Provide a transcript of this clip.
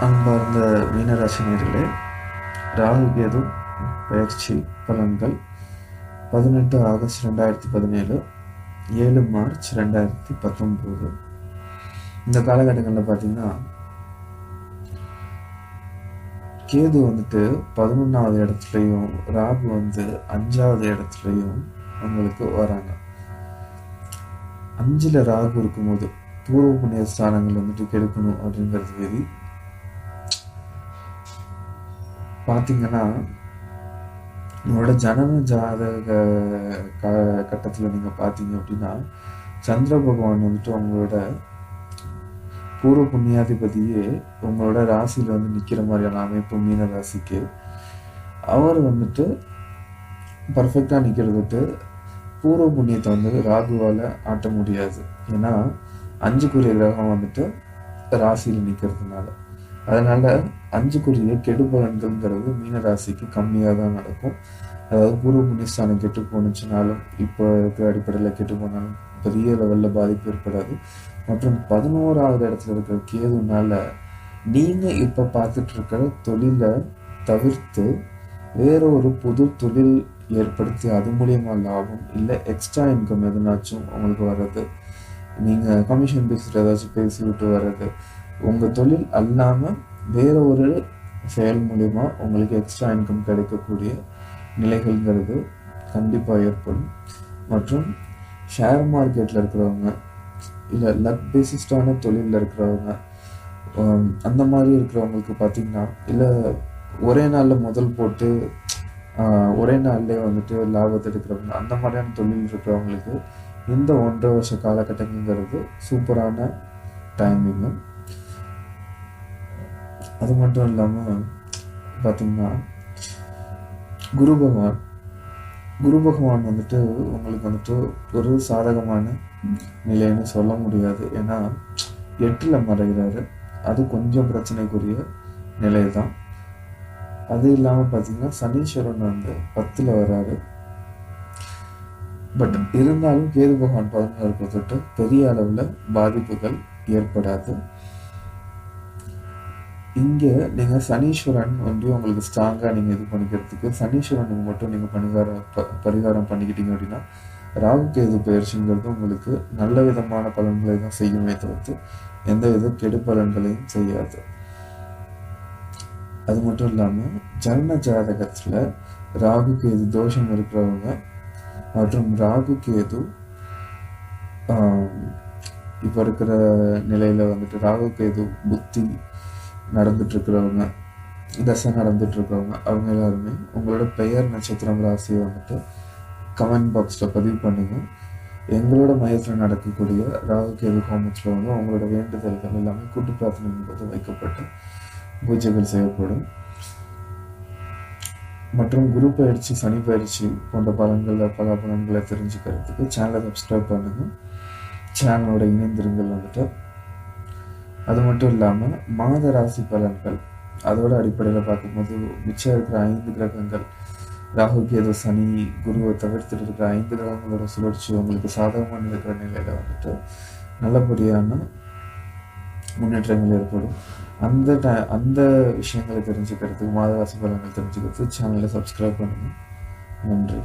அன்பார்ந்த மீனராசினியர்களே ராகு கேது பயிற்சி பலன்கள் பதினெட்டு ஆகஸ்ட் ரெண்டாயிரத்தி பதினேழு ஏழு மார்ச் ரெண்டாயிரத்தி பத்தொம்போது இந்த காலகட்டங்களில் பார்த்தீங்கன்னா கேது வந்துட்டு பதினொன்றாவது இடத்துலையும் ராகு வந்து அஞ்சாவது இடத்துலையும் உங்களுக்கு வராங்க. அஞ்சில் ராகு இருக்கும்போது பூர்வ புண்ணிய ஸ்தானங்கள் வந்துட்டு கெடுக்கணும் அப்படிங்கிறது விதி பார்த்தீங்கன்னா உங்களோட ஜனன ஜாதக க கட்டத்தில் நீங்கள் பார்த்தீங்க அப்படின்னா சந்திர பகவான் வந்துட்டு உங்களோட பூர்வ புண்ணியாதிபதியே உங்களோட ராசியில் வந்து நிற்கிற மாதிரியான அமைப்பு மீன ராசிக்கு. அவர் வந்துட்டு பர்ஃபெக்டாக நிற்கிறதுட்டு பூர்வ புண்ணியத்தை வந்து ராகுவால் ஆட்ட முடியாது. ஏன்னா அஞ்சுக்குரிய கிரகம் வந்துட்டு ராசியில் நிற்கிறதுனால அதனால அஞ்சுக்குரிய கெடுபலன்கள்ங்கிறது மீனராசிக்கு கம்மியாக தான் நடக்கும். அதாவது பூர்வ புண்ணியஸ்தானம் கெட்டு போணுச்சுனாலும் இப்போ இருக்கிற அடிப்படையில் கெட்டு போனாலும் பெரிய லெவலில் பாதிப்பு ஏற்படாது. மற்றும் பதினோராவது இடத்துல இருக்கிற கேதுனால நீங்கள் இப்போ பார்த்துட்டு இருக்கிற தொழிலை தவிர்த்து வேற ஒரு புது தொழில் ஏற்படுத்தி அது மூலியமாக லாபம் இல்லை எக்ஸ்ட்ரா இன்கம் எதுனாச்சும் உங்களுக்கு வர்றது. நீங்கள் கமிஷன் பேசிட்டு ஏதாச்சும் பேசிவிட்டு வர்றது. உங்கள் தொழில் அல்லாமல் வேறு ஒரு செயல் மூலிமா உங்களுக்கு எக்ஸ்ட்ரா இன்கம் கிடைக்கக்கூடிய நிலைகள்ங்கிறது கண்டிப்பாக ஏற்படும். மற்றும் ஷேர் மார்க்கெட்டில் இருக்கிறவங்க இல்லை லக் பேசிஸ்டான தொழிலில் இருக்கிறவங்க அந்த மாதிரி இருக்கிறவங்களுக்கு பார்த்திங்கன்னா இல்லை ஒரே நாளில் முதல் போட்டு ஒரே நாள்லேயே வந்துட்டு லாபத்தை எடுக்கிறவங்க அந்த மாதிரியான தொழில் இருக்கிறவங்களுக்கு இந்த ஒன்றரை வருஷ காலகட்டங்கிறது சூப்பரான டைமிங்கும் அது மட்டும் இல்லாமல் பார்த்தீங்கன்னா குரு பகவான் குரு பகவான் வந்துட்டு உங்களுக்கு வந்துட்டு ஒரு சாதகமான நிலைன்னு சொல்ல முடியாது. ஏன்னா எட்டில் மறைகிறாரு. அது கொஞ்சம் பிரச்சனைக்குரிய நிலை தான் அது இல்லாமல் பார்த்தீங்கன்னா சனீஸ்வரன் வந்து பத்தில் வராரு. பட் இருந்தாலும் கேது பகவான் பதினொன்று இருக்கிறது பெரிய அளவில் பாதிப்புகள் ஏற்படாது. இங்கே நீங்கள் சனீஸ்வரன் வந்து உங்களுக்கு ஸ்ட்ராங்காக நீங்கள் இது பண்ணிக்கிறதுக்கு சனீஸ்வரனுக்கு மட்டும் நீங்கள் பரிகாரம் ப- பரிகாரம் பண்ணிக்கிட்டீங்க அப்படின்னா ராகு கேது பயிற்சிங்கிறது உங்களுக்கு நல்ல விதமான பலன்களை தான் செய்யுமே தவிர்த்து எந்த வித கெடு பலன்களையும் செய்யாது. அது மட்டும் இல்லாமல் ஜனன ஜாதகத்தில் ராகு கேது தோஷம் இருக்கிறவங்க மற்றும் ராகு கேது இப்போ இருக்கிற நிலையில வந்துட்டு ராகு கேது புத்தி நடந்துட்டுருக்கிறவங்க தசை நடந்துட்டுருக்கவங்க அவங்க எல்லாருமே உங்களோட பெயர் நட்சத்திரம் ராசியை வந்துட்டு கமெண்ட் பாக்ஸில் பதிவு பண்ணுங்க. எங்களோட மையத்தில் நடக்கக்கூடிய ராகு கேது கோமத்தில் வந்து உங்களோட வேண்டுதல்கள் எல்லாமே கூட்டு பிரார்த்தனை போது வைக்கப்பட்டு பூஜைகள் செய்யப்படும். மற்றும் குரு பயிற்சி சனி பயிற்சி போன்ற பலன்களில் பல பலன்களை தெரிஞ்சுக்கிறதுக்கு சேனலை சப்ஸ்கிரைப் பண்ணுங்கள் சேனலோட இணைந்திருங்கள் வந்துட்டு. அது மட்டும் இல்லாமல் மாத ராசி பலன்கள் அதோட அடிப்படையில் பார்க்கும்போது மிச்சம் இருக்கிற ஐந்து கிரகங்கள் ராகு கேது சனி குருவை தவிர்த்துட்டு இருக்கிற ஐந்து கிரகங்களோட சுழற்சி உங்களுக்கு சாதகமாக இருக்கிற நிலையில் வந்துட்டு நல்லபடியான முன்னேற்றங்கள் ஏற்படும். அந்த ட அந்த விஷயங்களை தெரிஞ்சுக்கிறதுக்கு மாத ராசி பலன்கள் தெரிஞ்சுக்கிறதுக்கு சேனலை சப்ஸ்கிரைப் பண்ணுங்கள் நன்றி.